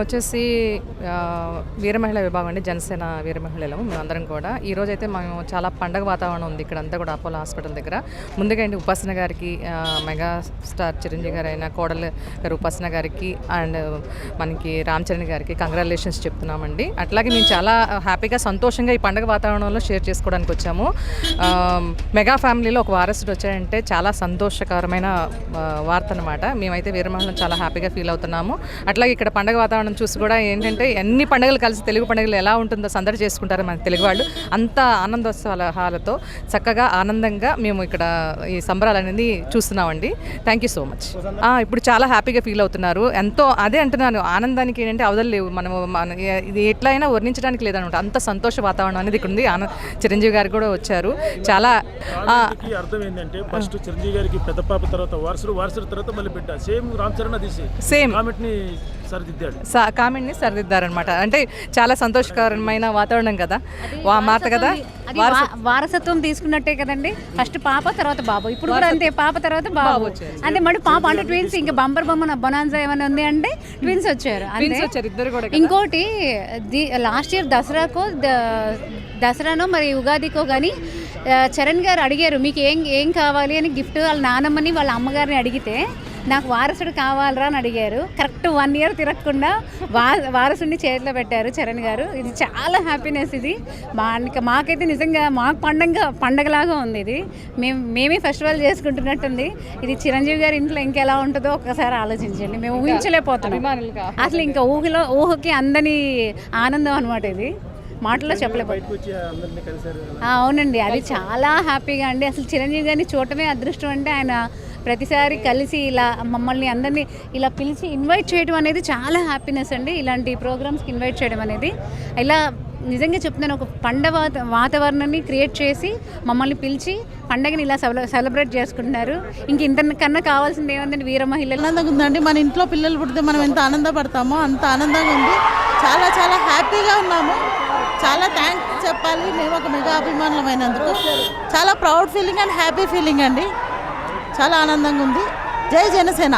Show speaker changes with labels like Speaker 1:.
Speaker 1: వచ్చేసి వీరమహిళ విభాగం అండి జనసేన వీర మేమందరం కూడా. ఈ అయితే మేము చాలా పండగ వాతావరణం ఉంది ఇక్కడ అంతా కూడా అపోలో హాస్పిటల్ దగ్గర. ముందుగా అండి ఉపాసన గారికి మెగా స్టార్ చిరంజీవి గారు అయిన కోడలు గారు ఉపాసన గారికి అండ్ మనకి రామ్ చరణ్ గారికి కంగ్రాచులేషన్స్ చెప్తున్నామండి. అట్లాగే మేము చాలా హ్యాపీగా సంతోషంగా ఈ పండగ వాతావరణంలో షేర్ చేసుకోవడానికి వచ్చాము. మెగా ఫ్యామిలీలో ఒక వారసుడు వచ్చాడంటే చాలా సంతోషకరమైన వార్త అనమాట మేమైతే వీర చాలా హ్యాపీగా ఫీల్ అవుతున్నాము. అట్లాగే ఇక్కడ పండగ వాతావరణం చూసి కూడా ఏంటంటే అన్ని పండుగలు కలిసి తెలుగు పండుగలు ఎలా ఉంటుందో సందడి చేసుకుంటారు మన తెలుగు వాళ్ళు అంత ఆనందోత్సవాలతో చక్కగా ఆనందంగా మేము ఇక్కడ ఈ సంబరాలు అనేది చూస్తున్నామండి. థ్యాంక్ యూ సో మచ్ ఇప్పుడు చాలా హ్యాపీగా ఫీల్ అవుతున్నారు. ఎంతో అదే అంటున్నాను ఆనందానికి ఏంటంటే అవదలు లేవు. మనము మన ఇది ఎట్లా అయినా వర్ణించడానికి లేదనమాట. అంత సంతోష వాతావరణం అనేది ఇక్కడ ఉంది ఆనంద చిరంజీవి గారు కూడా వచ్చారు. చాలా
Speaker 2: అర్థం ఏంటంటే ఫస్ట్ చిరంజీవి గారికి పెద్ద పాప తర్వాత వారసుడు వారసుడు తర్వాత మళ్ళీ బిడ్డ. సేమ్ రామ్ చరణ్ అది
Speaker 1: సేమ్
Speaker 2: కామెంట్ని సరిదిద్దాడు.
Speaker 1: సా- కామెంట్ని సరిదిద్దారనమాట అంటే చాలా సంతోషకరమైన వాతావరణం కదా. వా మాట కదా?
Speaker 3: వారసత్వం తీసుకున్నట్టే కదండి. ఫస్ట్ పాప తర్వాత బాబు. ఇప్పుడు కూడా అంతే పాప తర్వాత బాబు. అంటే మళ్ళీ పాప అంటే ట్విన్స్ ఇంకా బంపర్ బొమ్మ బొనాన్సా ఏమైనా ఉంది అంటే ట్విన్స్ వచ్చారు. అంతే
Speaker 1: కూడా
Speaker 3: ఇంకోటి లాస్ట్ ఇయర్ దసరాకో దసరానో మరి ఉగాదికో కానీ చరణ్ గారు అడిగారు మీకు ఏం ఏం కావాలి? అని గిఫ్ట్ వాళ్ళ నానమ్మని వాళ్ళ అమ్మగారిని అడిగితే నాకు వారసుడు కావాలరా అని అడిగారు. కరెక్ట్ వన్ ఇయర్ తిరగకుండా వా వారసుడిని చేతిలో పెట్టారు చరణ్ గారు. ఇది చాలా హ్యాపీనెస్ ఇది. మా ఇంకా మాకైతే నిజంగా మాకు పండగ పండగలాగా ఉంది ఇది. మేము మేమే ఫెస్టివల్ చేసుకుంటున్నట్టుంది. ఇది చిరంజీవి గారి ఇంట్లో ఇంకెలా ఉంటుందో ఒక్కసారి ఆలోచించండి. మేము ఊహించలేకపోతున్నాం. అసలు ఇంకా ఊహలో ఊహకి అందని ఆనందం అనమాట ఇది. మాటల్లో
Speaker 2: కలిశారు.
Speaker 3: అవునండి. అది చాలా హ్యాపీగా అండి. అసలు చిరంజీవి గారిని చూడటమే అదృష్టం అంటే ఆయన ప్రతిసారి కలిసి ఇలా మమ్మల్ని అందరినీ ఇలా పిలిచి ఇన్వైట్ చేయడం అనేది చాలా హ్యాపీనెస్ అండి. ఇలాంటి ప్రోగ్రామ్స్కి ఇన్వైట్ చేయడం అనేది. ఇలా నిజంగా చెప్తున్నాను ఒక పండగ వాతావరణాన్ని క్రియేట్ చేసి మమ్మల్ని పిలిచి పండగని ఇలా సెలబ్రేట్ చేసుకుంటున్నారు. ఇంక ఇంతకన్నా కావాల్సింది ఏముందండి? వీర మహిళలు.
Speaker 4: ఆనందంగా ఉందండి. మన ఇంట్లో పిల్లలు పుడితే మనం ఎంత ఆనందపడతామో అంత ఆనందంగా ఉంది చాలా చాలా హ్యాపీగా ఉన్నాము. చాలా థ్యాంక్స్ చెప్పాలి. మేము ఒక మెగా అభిమానులమైనందుకు. చాలా proud feeling and happy feeling అండి. చాలా ఆనందంగా ఉంది. జై జనసేన.